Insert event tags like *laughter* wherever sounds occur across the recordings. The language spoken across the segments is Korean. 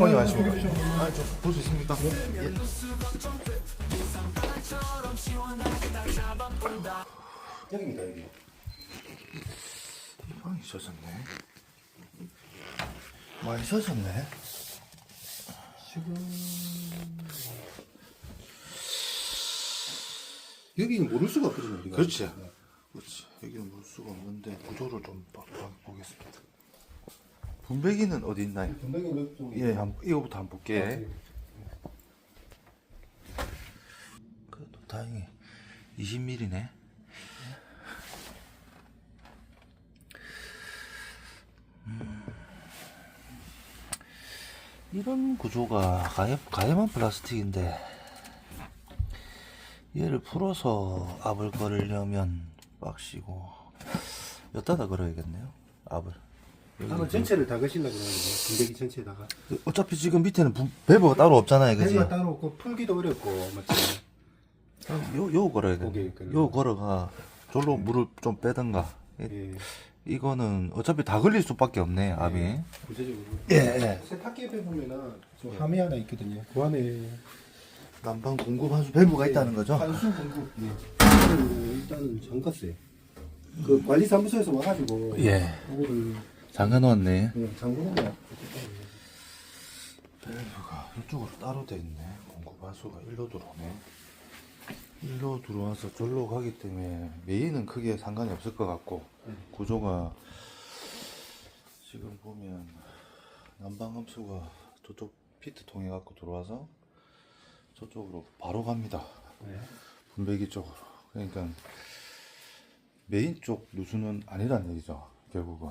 형님 아십니까? 아, 저볼 수 있습니까? 예. 여기입니다 여기. 이 방이 젖었네. 많이 젖었네. 여기는 모를 수가 없거든요. 우리가. 그렇지. 그렇지. 여기는 볼 수가 없는데 구조를 좀 봐- 봐- 보겠습니다. 분배기는 어디 있나요? 분명히 좀 예, 한, 이거부터 한번 볼게. 그래도 다행히 20mm네. 음. 이런 구조가 가해, 가해만 플라스틱인데 얘를 풀어서 압을 걸으려면 빡시고 여기다 걸어야겠네요 압을 여기 아마 전체를 다 거실라 그러는데 분배기 전체에다가 어차피 지금 밑에는 부- 배부가 따로 없잖아요 그지? 배가 따로 없고 풀기도 어렵고 맞지? 요, 요 걸어야 돼. 거기 걸어야 요 걸어가 절로 물을 좀 빼든가. 예. 이거는 어차피 다 걸릴 수밖에 없네, 압이. 구체적으로. 예, 예. 세탁기 옆에 보면은 좀 함이 하나 있거든요. 그 안에 난방 공급 한수 배부가 있다는 거죠? 한수 공급. 예. 일단은 잠갔어요. 그 관리사무소에서 와가지고 예. 그거를 잠가 놓았네. 그냥 잠그는 밸브가 이쪽으로 따로 돼 있네. 공급 한수가 일로 들어오네. 일로 들어와서 절로 가기 때문에 메인은 크게 상관이 없을 것 같고 구조가 지금 보면 난방 함수가 저쪽 피트 통해 갖고 들어와서 저쪽으로 바로 갑니다. 네. 분배기 쪽으로. 그러니까 메인 쪽 누수는 아니란 얘기죠. 결국은.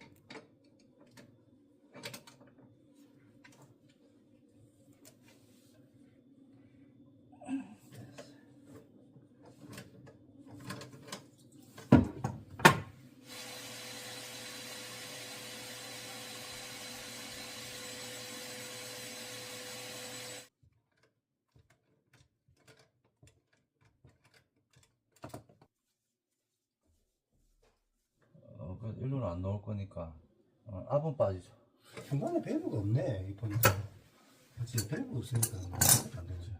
어, 그 일로는 안 나올 거니까 어, 압은 빠지죠. 중간에 밸브가 없네. 이 보니까. 지금 밸브 없으니까 안 되지.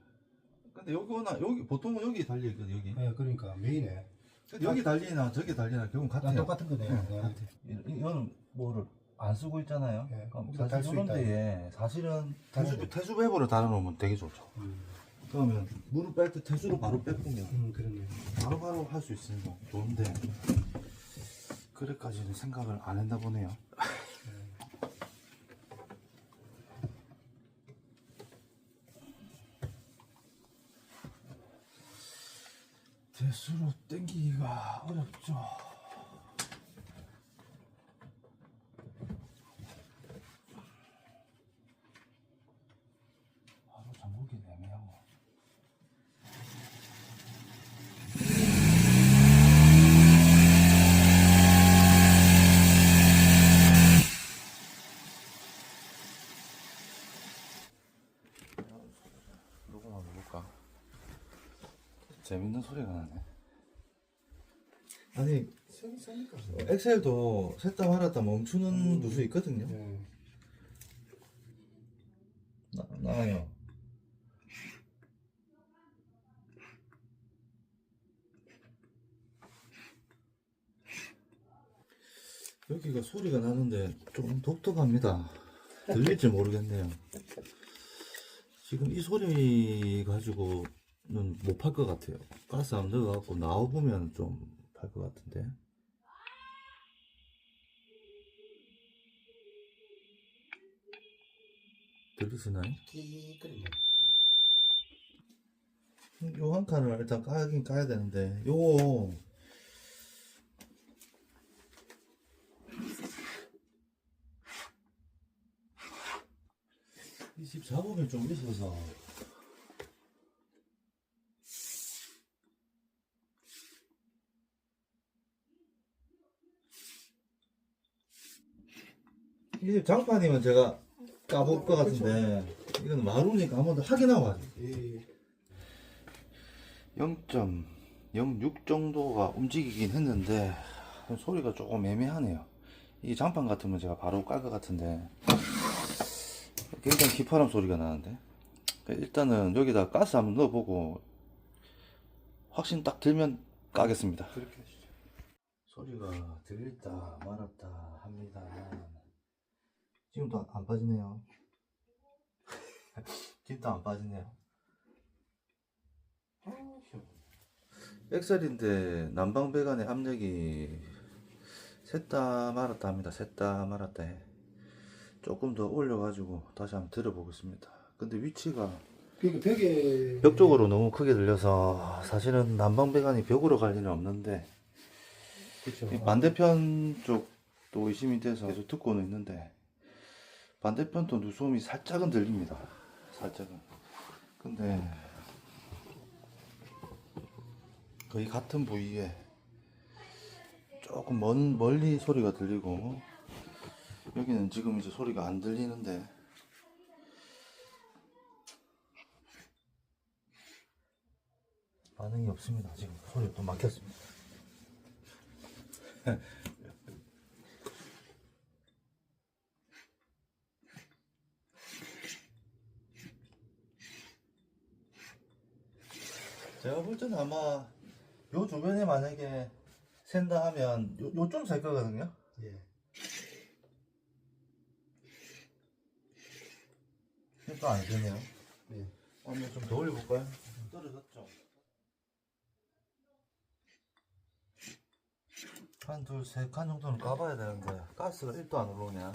근데 여기나 여기 보통은 여기 달려 있거든 여기. 네, 그러니까 메인에 근데 여기 달리나 저기 달리나 결국 다 같아요. 똑같은 거네요. 네. 이- 이거는 뭐를 안 쓰고 있잖아요. 예, 그럼 거기다 달수 사실 이런 있다. 데에 사실은 달수 태수, 태수배부를 달아놓으면 되게 좋죠. 음, 그러면 물을 뺄 때 태수로 바로 빼보면 음 그러네. 바로바로 할 수 있으니까 좋은데 그래까지는 생각을 안 했나 보네요. 대수로 땡기기가 어렵죠. 바로 잠그기 애매하고. 녹음 한번 해볼까? 재밌는 소리가 나네. 아니. 엑셀도 셋다 말았다 멈추는 누수 있거든요. 네. 나, 나와요. 여기가 소리가 나는데 좀 독특합니다. 들릴지 모르겠네요. 지금 이 소리 가지고는 못 팔 것 같아요. 가스 안 넣어갖고 나와보면 좀 팔 것 같은데. 들리시나요? 띠그리네. 요한 칸을 일단 까긴 까야 되는데 요거 이집 잡음이 좀 있어서 이집 장판이면 제가 까볼 것 같은데 이건 마루니까 한번더 확인하고 가죠 예. 0.06 정도가 움직이긴 했는데 소리가 조금 애매하네요. 이 장판 같으면 제가 바로 깔 것 같은데 굉장히 기파람 소리가 나는데. 그러니까 일단은 여기다 가스 한번 넣어보고 확신 딱 들면 까겠습니다. 그렇게 하시죠. 소리가 들렸다 말았다 합니다만 지금도 안 빠지네요. *laughs* 지금도 안 빠지네요. 엑셀인데 난방 배관의 압력이 샜다 말았다 합니다. 샜다 말았다. 해 조금 더 올려가지고 다시 한번 들어보겠습니다 근데 위치가 그러니까 벽에 벽 쪽으로 너무 크게 들려서 사실은 난방 배관이 벽으로 갈 일은 없는데. 이 반대편 쪽도 의심이 돼서 계속 듣고는 있는데 반대편도 누수음이 살짝은 들립니다. 살짝은. 근데 거의 같은 부위에 조금 먼, 멀리 소리가 들리고 여기는 지금 이제 소리가 안 들리는데 반응이 없습니다. 지금 소리가 또 막혔습니다. *laughs* 제가 볼 때는 아마 요 주변에 만약에 샌다 하면 요, 요쯤 살 거거든요. 예. 또안 되네요. 예. 한번 좀더 올려볼까요? 떨어졌죠. 한, 둘, 세 칸 정도는 까봐야 되는데 가스가 1도 안 올라오냐?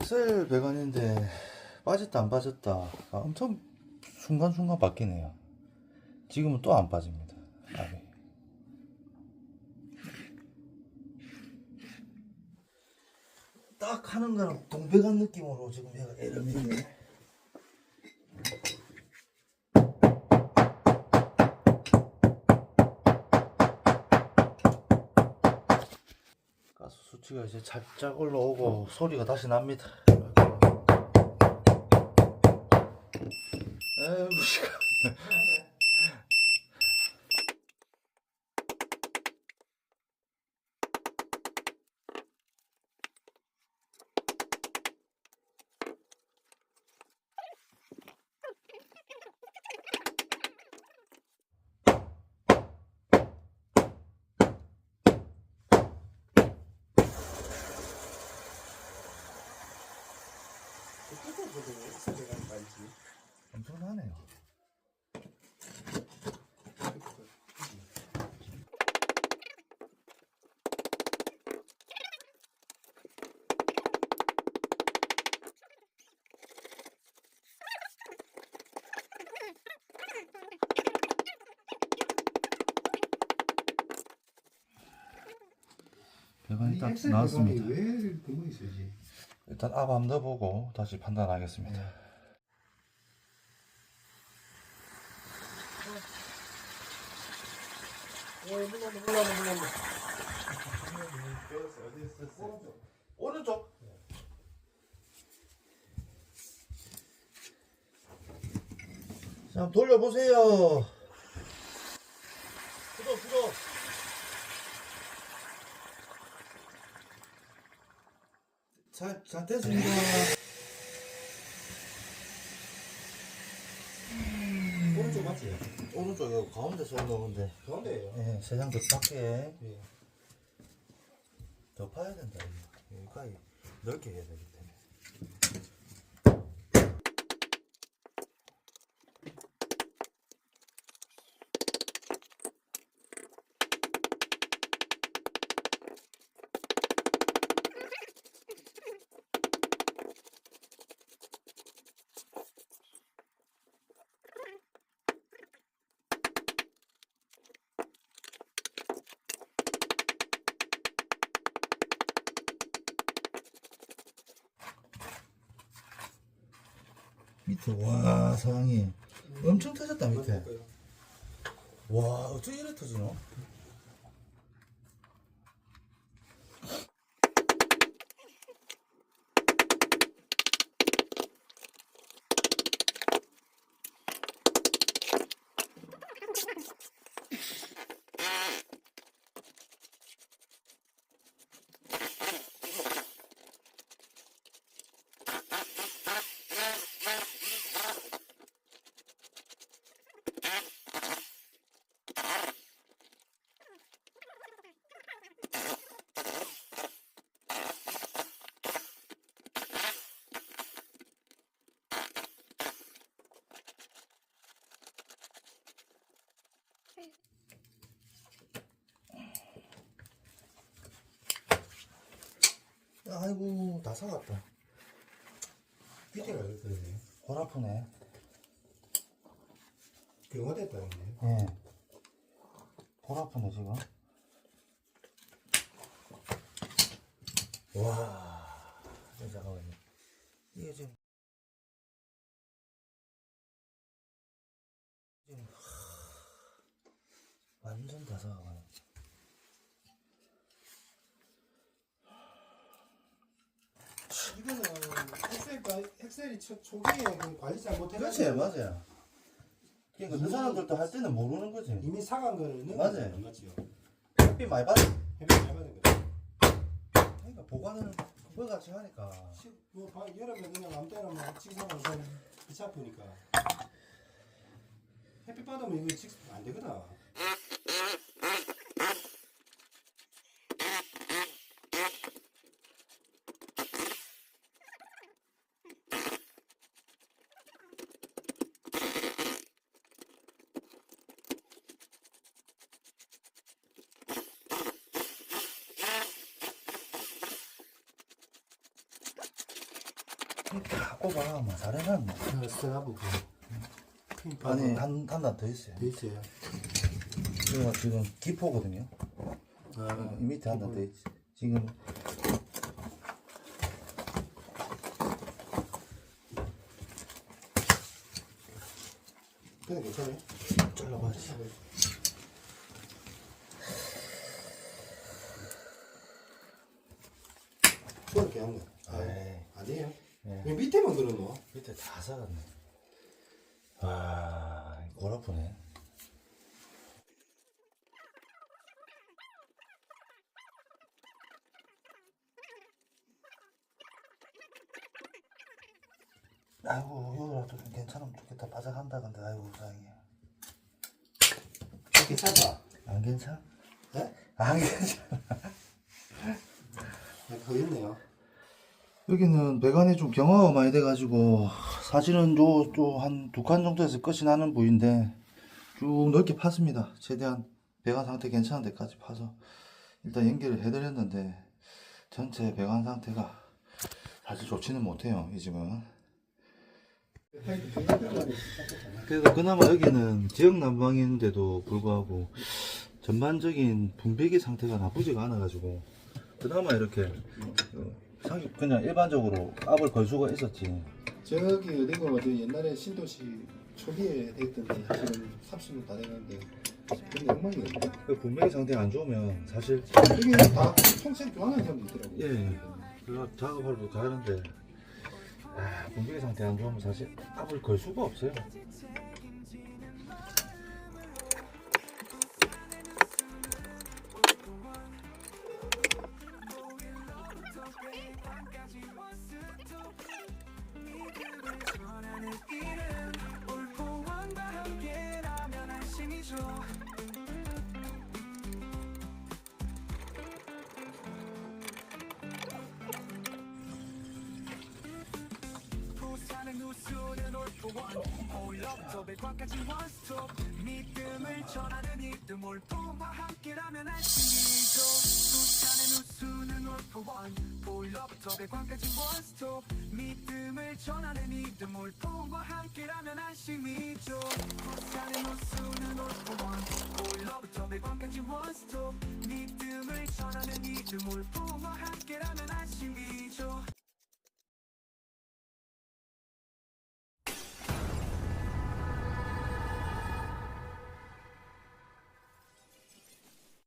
엑셀 배관인데 빠졌다 안 빠졌다 아, 엄청 순간순간 바뀌네요. 지금은 또 안 빠집니다. 압이. 딱 하는 거랑 동백한 느낌으로 지금 얘가 애를 미네. 가스 수치가 이제 살짝 올라오고 소리가 다시 납니다. 에이, 무시가. 엄청나네요. 배관이 딱 나왔습니다. 왜 그만 있어야지? 일단 압 한번 넣어보고 다시 판단하겠습니다. 오른쪽. 자, 돌려보세요. 구독, 구독. 잘, 잘 됐습니다. 오른쪽 맞지? 오른쪽 여기 가운데 서 넣는데 가운데예요. 예, 세장 더 작게 예. 더 파야 된다 이거. 여기까지 넓게 해야 때 밑에 와 상황이 엄청 터졌다 밑에 와 어떻게 이래 터지노? 아이고 다 사갔다. 밑에가 그러네. 골 아프네. 경화됐다 형님. 예. 골 아프네 지금. 와. 이거 잠깐만요. 이게 지금 하, 완전 다 사가네. 이거는 엑셀 과- 엑셀이 초, 초기에 그 관리 잘못해가지고 그렇지 맞아요. 그러니까 그 사람들도 할 때는 모르는 거지. 이미 사간 넣은 맞아요. 거는 맞지요. 햇빛 많이 받아. 해변 잘 받은 거죠. 그러니까 보관을 그거 같이 하니까. 시- 뭐 바- 여름에 그냥 아무 때나 뭐 직사하면 좀 귀치 아프니까 햇빛 받으면 이거 직안 되거든. 다 꼽아, 뭐 잘해놨네. 스테라브 아니 한한단더 있어요. 돼 있어요. 이거 지금 기포거든요. 아, 이 밑에 한단더 있지. 지금 그냥 괜찮아요. 잘라봐야지. 한 거. 밑에만 그러노? 밑에 다 살았네. 와, 골 아프네. 아이고, 여기라도 좀 괜찮으면 좋겠다. 바삭한다, 근데, 아이고, 다행이야. 괜찮다. 안 괜찮아? 네? 안 괜찮아. 네, 거 있네요. 여기는 배관이 좀 경화가 많이 돼가지고 사실은 요한 두 칸 정도에서 끝이 나는 부위인데 쭉 넓게 팠습니다. 최대한 배관 상태 괜찮은 데까지 파서 일단 연결을 해드렸는데 전체 배관 상태가 사실 좋지는 못해요. 이 집은. 그래서 그나마 여기는 지역 난방인데도 불구하고 전반적인 분배기 상태가 나쁘지가 않아가지고 그나마 이렇게 어, 상이 그냥 일반적으로 압을 걸 수가 있었지. 저기 어딘가 저 옛날에 신도시 초기에 됐던데 지금 30년 다 돼가는데 근데 엉망이거든요. 그 분배기 상태가 안 좋으면 사실 여기 다 총책 교환하는 사람도 있더라고요. 예 그거 작업하러 가는데 아, 분배기 상태 안 좋으면 사실 압을 걸 수가 없어요. 백화까지 원스톱. 믿음을 전하는 이름 올포와 함께라면 안심이죠. 부산은 우수는 올포원. 올럽도 백화까지 원스톱. 믿음을 전하는 이름 올포와 함께라면 안심이죠. 부산은 우수는 올포원. 올러부터 백화까지 원스톱. 믿음을 전하는 이름 올포와 함께라면 안심이죠